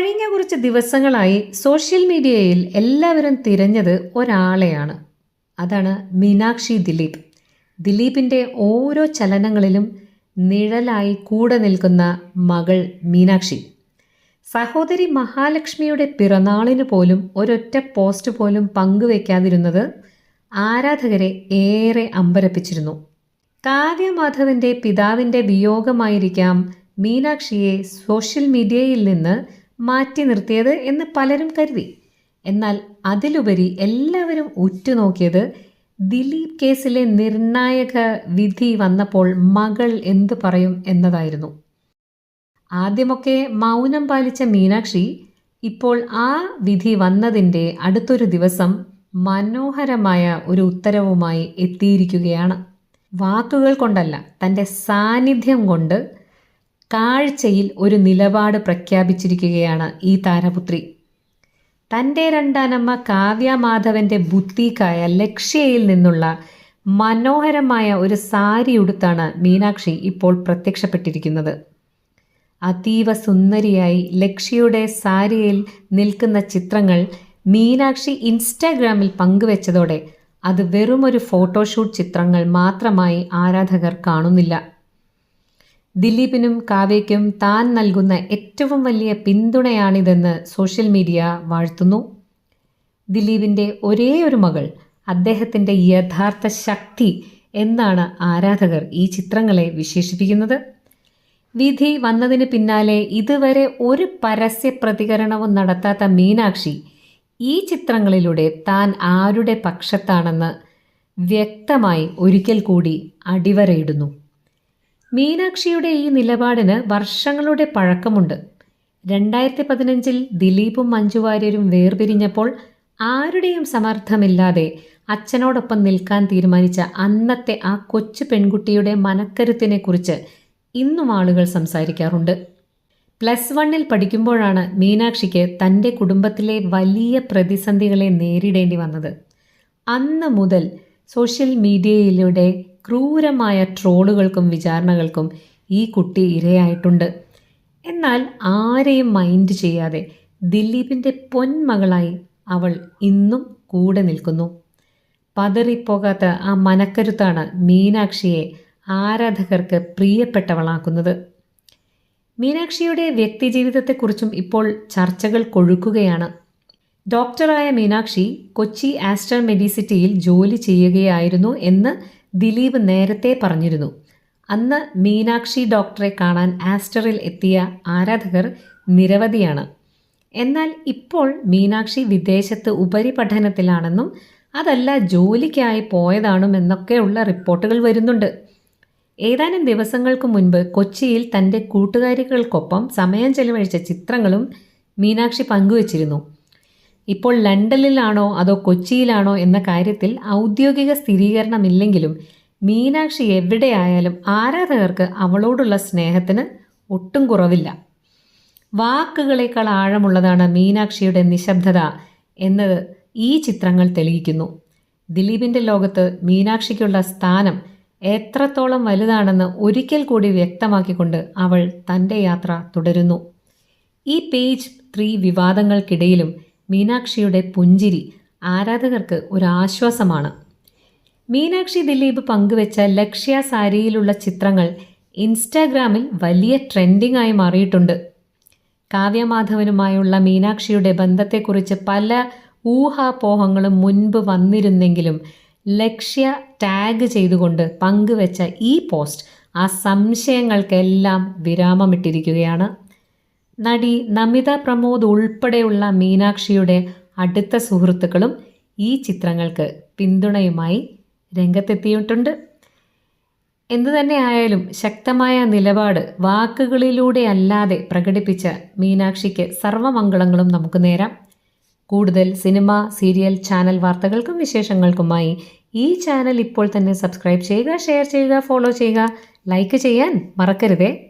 കഴിഞ്ഞ കുറച്ച് ദിവസങ്ങളായി സോഷ്യൽ മീഡിയയിൽ എല്ലാവരും തിരഞ്ഞത് ഒരാളെയാണ്. അതാണ് മീനാക്ഷി ദിലീപ്. ദിലീപിന്റെ ഓരോ ചലനങ്ങളിലും നിഴലായി കൂടെ നിൽക്കുന്ന മകൾ മീനാക്ഷി. സഹോദരി മഹാലക്ഷ്മിയുടെ പിറന്നാളിന് പോലും ഒരൊറ്റ പോസ്റ്റ് പോലും പങ്കുവെക്കാതിരുന്നത് ആരാധകരെ ഏറെ അമ്പരപ്പിച്ചിരുന്നു. കാവ്യമാധവന്റെ പിതാവിന്റെ വിയോഗമായിരിക്കാം മീനാക്ഷിയെ സോഷ്യൽ മീഡിയയിൽ നിന്ന് മാറ്റി നിർത്തിയത് എന്ന് പലരും കരുതി. എന്നാൽ അതിലുപരി എല്ലാവരും ഉറ്റുനോക്കിയത് ദിലീപ് കേസിലെ നിർണായക വിധി വന്നപ്പോൾ മകൾ എന്തു പറയും എന്നതായിരുന്നു. ആദ്യമൊക്കെ മൗനം പാലിച്ച മീനാക്ഷി ഇപ്പോൾ ആ വിധി വന്നതിന്റെ അടുത്തൊരു ദിവസം മനോഹരമായ ഒരു ഉത്തരവുമായി എത്തിയിരിക്കുകയാണ്. വാക്കുകൾ കൊണ്ടല്ല തന്റെ സാന്നിധ്യം കൊണ്ട് കാഴ്ചയിൽ ഒരു നിലപാട് പ്രഖ്യാപിച്ചിരിക്കുകയാണ് ഈ താരപുത്രി. തന്റെ രണ്ടാനമ്മ കാവ്യ മാധവന്റെ ബുദ്ധീക്കായ ലക്ഷ്യയിൽ നിന്നുള്ള മനോഹരമായ ഒരു സാരി ഉടുത്താണ് മീനാക്ഷി ഇപ്പോൾ പ്രത്യക്ഷപ്പെട്ടിരിക്കുന്നത്. അതീവ സുന്ദരിയായി ലക്ഷ്യയുടെ സാരിയിൽ നിൽക്കുന്ന ചിത്രങ്ങൾ മീനാക്ഷി ഇൻസ്റ്റാഗ്രാമിൽ പങ്കുവച്ചതോടെ അത് വെറുമൊരു ഫോട്ടോഷൂട്ട് ചിത്രങ്ങൾ മാത്രമായി ആരാധകർ കാണുന്നില്ല. ദിലീപിനും കാവ്യയ്ക്കും താൻ നൽകുന്ന ഏറ്റവും വലിയ പിന്തുണയാണിതെന്ന് സോഷ്യൽ മീഡിയ വാഴ്ത്തുന്നു. ദിലീപിന്റെ ഒരേ ഒരു മകൾ അദ്ദേഹത്തിന്റെ യഥാർത്ഥ ശക്തി എന്നാണ് ആരാധകർ ഈ ചിത്രങ്ങളെ വിശേഷിപ്പിക്കുന്നത്. വിധി വന്നതിന് പിന്നാലെ ഇതുവരെ ഒരു പരസ്യ പ്രതികരണവും നടത്താത്ത മീനാക്ഷി ഈ ചിത്രങ്ങളിലൂടെ താൻ ആരുടെ പക്ഷത്താണെന്ന് വ്യക്തമായി ഒരിക്കൽ കൂടി അടിവരയിടുന്നു. മീനാക്ഷിയുടെ ഈ നിലപാടിന് വർഷങ്ങളുടെ പഴക്കമുണ്ട്. രണ്ടായിരത്തി പതിനഞ്ചിൽ ദിലീപും മഞ്ജു വാര്യരും വേർപിരിഞ്ഞപ്പോൾ ആരുടെയും സമർത്ഥമില്ലാതെ അച്ഛനോടൊപ്പം നിൽക്കാൻ തീരുമാനിച്ച അന്നത്തെ ആ കൊച്ചു പെൺകുട്ടിയുടെ മനക്കരുത്തിനെക്കുറിച്ച് ഇന്നും ആളുകൾ സംസാരിക്കാറുണ്ട്. പ്ലസ് വണ്ണിൽ പഠിക്കുമ്പോഴാണ് മീനാക്ഷിക്ക് തന്റെ കുടുംബത്തിലെ വലിയ പ്രതിസന്ധികളെ നേരിടേണ്ടി വന്നത്. അന്ന് മുതൽ സോഷ്യൽ മീഡിയയിലൂടെ ക്രൂരമായ ട്രോളുകൾക്കും വിചാരണകൾക്കും ഈ കുട്ടി ഇരയായിട്ടുണ്ട്. എന്നാൽ ആരെയും മൈൻഡ് ചെയ്യാതെ ദിലീപിന്റെ പൊന്മകളായി അവൾ ഇന്നും കൂടെ നിൽക്കുന്നു. പതറിപ്പോകാത്ത ആ മനക്കരുത്താണ് മീനാക്ഷിയെ ആരാധകർക്ക് പ്രിയപ്പെട്ടവളാക്കുന്നത്. മീനാക്ഷിയുടെ വ്യക്തിജീവിതത്തെക്കുറിച്ചും ഇപ്പോൾ ചർച്ചകൾ കൊഴുക്കുകയാണ്. ഡോക്ടറായ മീനാക്ഷി കൊച്ചി ആസ്റ്റർ മെഡിസിറ്റിയിൽ ജോലി ചെയ്യുകയായിരുന്നു എന്ന് ദിലീപ് നേരത്തെ പറഞ്ഞിരുന്നു. അന്ന് മീനാക്ഷി ഡോക്ടറെ കാണാൻ ആസ്റ്ററിൽ എത്തിയ ആരാധകർ നിരവധിയാണ്. എന്നാൽ ഇപ്പോൾ മീനാക്ഷി വിദേശത്ത് ഉപരിപഠനത്തിലാണെന്നും അതല്ല ജോലിക്കായി പോയതാണെന്നൊക്കെയുള്ള റിപ്പോർട്ടുകൾ വരുന്നുണ്ട്. ഏതാനും ദിവസങ്ങൾക്ക് മുൻപ് കൊച്ചിയിൽ തന്റെ കൂട്ടുകാരികൾക്കൊപ്പം സമയം ചെലവഴിച്ച ചിത്രങ്ങളും മീനാക്ഷി പങ്കുവച്ചിരുന്നു. ഇപ്പോൾ ലണ്ടനിലാണോ അതോ കൊച്ചിയിലാണോ എന്ന കാര്യത്തിൽ ഔദ്യോഗിക സ്ഥിരീകരണമില്ലെങ്കിലും മീനാക്ഷി എവിടെയായാലും ആരാധകർക്ക് അവളോടുള്ള സ്നേഹത്തിന് ഒട്ടും കുറവില്ല. വാക്കുകളേക്കാൾ ആഴമുള്ളതാണ് മീനാക്ഷിയുടെ നിശബ്ദത എന്നത് ഈ ചിത്രങ്ങൾ തെളിയിക്കുന്നു. ദിലീപിന്റെ ലോകത്ത് മീനാക്ഷിക്കുള്ള സ്ഥാനം എത്രത്തോളം വലുതാണെന്ന് ഒരിക്കൽ കൂടി വ്യക്തമാക്കിക്കൊണ്ട് അവൾ തന്റെ യാത്ര തുടരുന്നു. ഈ പേജ് ത്രീ വിവാദങ്ങൾക്കിടയിലും മീനാക്ഷിയുടെ പുഞ്ചിരി ആരാധകർക്ക് ഒരു ആശ്വാസമാണ്. മീനാക്ഷി ദിലീപ് പങ്കുവെച്ച ലക്ഷ്യ സാരിയിലുള്ള ചിത്രങ്ങൾ ഇൻസ്റ്റാഗ്രാമിൽ വലിയ ട്രെൻഡിംഗ് ആയി മാറിയിട്ടുണ്ട്. കാവ്യമാധവനുമായുള്ള മീനാക്ഷിയുടെ ബന്ധത്തെക്കുറിച്ച് പല ഊഹാപോഹങ്ങളും മുൻപ് വന്നിരുന്നെങ്കിലും ലക്ഷ്യ ടാഗ് ചെയ്തുകൊണ്ട് പങ്കുവെച്ച ഈ പോസ്റ്റ് ആ സംശയങ്ങൾക്കെല്ലാം വിരാമമിട്ടിരിക്കുകയാണ്. നടി നമിത പ്രമോദ് ഉൾപ്പെടെയുള്ള മീനാക്ഷിയുടെ അടുത്ത സുഹൃത്തുക്കളും ഈ ചിത്രങ്ങൾക്ക് പിന്തുണയുമായി രംഗത്തെത്തിയിട്ടുണ്ട്. എന്തു തന്നെ ആയാലും ശക്തമായ നിലപാട് വാക്കുകളിലൂടെ അല്ലാതെ പ്രകടിപ്പിച്ച മീനാക്ഷിക്ക് സർവമംഗളങ്ങളും നമുക്ക് നേരാം. കൂടുതൽ സിനിമ സീരിയൽ ചാനൽ വാർത്തകൾക്കും വിശേഷങ്ങൾക്കുമായി ഈ ചാനൽ ഇപ്പോൾ തന്നെ സബ്സ്ക്രൈബ് ചെയ്യുക ഷെയർ ചെയ്യുക ഫോളോ ചെയ്യുക ലൈക്ക് ചെയ്യാൻ മറക്കരുതേ.